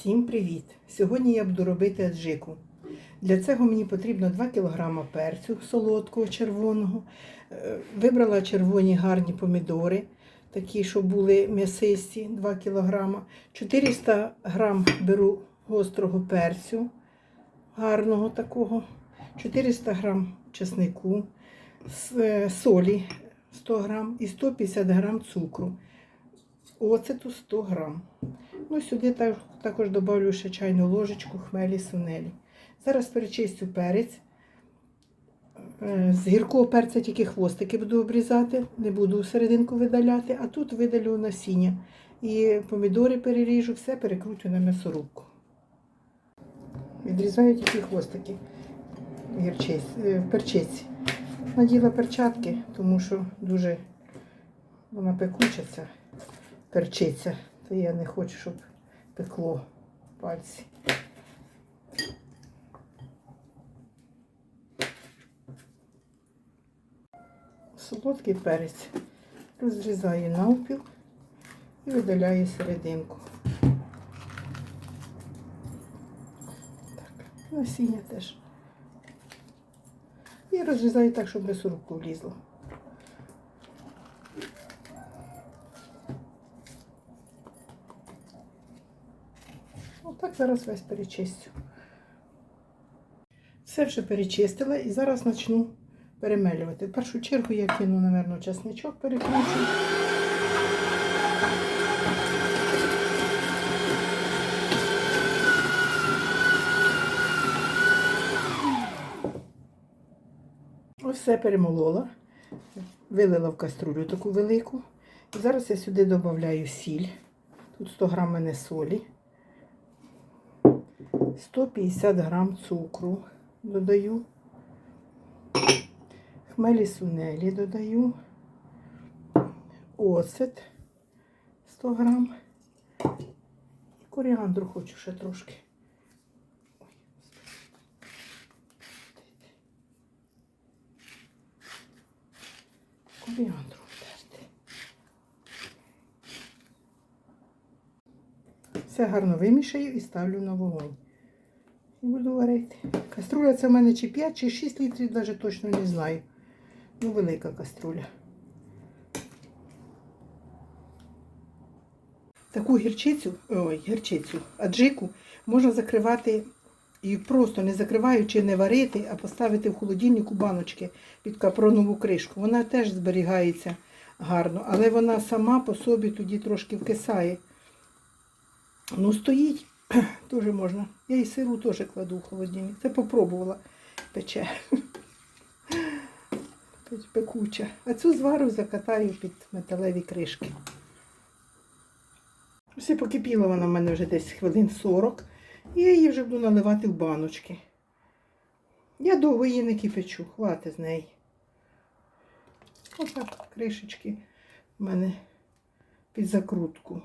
Всім привіт! Сьогодні я буду робити аджику. Для цього мені потрібно 2 кг перцю солодкого червоного. Е, Вибрала червоні гарні помідори, такі, що були м'ясисті, 2 кг. 400 г беру гострого перцю, гарного такого, 400 г чеснику, е, солі 100 г і 150 г цукру. Оцету 100 грам. Ну, сюди також додаю ще чайну ложечку хмелі сунелі. Зараз перечистю перець. Е, З гіркого перця тільки хвостики буду обрізати, не буду серединку видаляти, а тут видалю насіння. І помідори переріжу, все перекрутю на м'ясорубку. Відрізаю тільки хвостики гірчиць, е, перчиці. Наділа перчатки, тому що дуже вона пекуча ця перчиця, то я не хочу, щоб пекло пальці. Солодкий перець розрізаю навпіл і видаляю серединку. Так, насіння теж. І розрізаю так, щоб м'ясорубку влізло. Отак зараз весь перечистю. Все вже перечистила і зараз почну перемелювати. В першу чергу я кину, мабуть, чесничок перекручу. Ось все перемолола, вилила в каструлю таку велику. І зараз я сюди додаю сіль. Тут 100 грам мене солі. 150 грам цукру додаю. Хмелі сунелі додаю. Оцет 100 грам. І коріандру хочу ще трошки. Коріандру. Все гарно вимішаю і ставлю на вогонь. Буду варити. Каструля це в мене чи 5, чи 6 літрів, навіть точно не знаю. Ну, велика каструля. Таку гірчицю, ой, гірчицю, аджику можна закривати і просто не закриваючи, не варити, а поставити в холодильник у баночки під капронову кришку. Вона теж зберігається гарно, але вона сама по собі тоді трошки вкисає. Ну, стоїть, теж можна. Я і сиру теж кладу в холодильник. Це попробувала пече. Печ- Пекуча. А цю звару закатаю під металеві кришки. Все покипіла вона в мене вже десь хвилин 40. І я її вже буду наливати в баночки. Я довго її не кипячу, хватить з неї. Отак кришечки в мене під закрутку.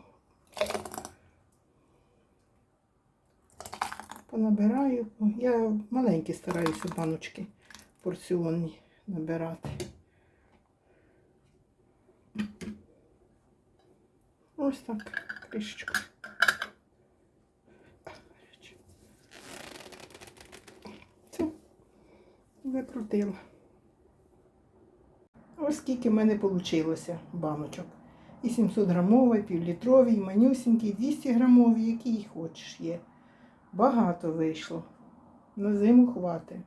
Понабираю. Я маленькі стараюся баночки порціонні набирати. Ось так, кришечку. Все, закрутила. Ось скільки в мене вийшло баночок. І 700 грамовий, півлітровий, і манюсінький, 200 грамовий, який хочеш є. Багато вийшло. На зиму хватить.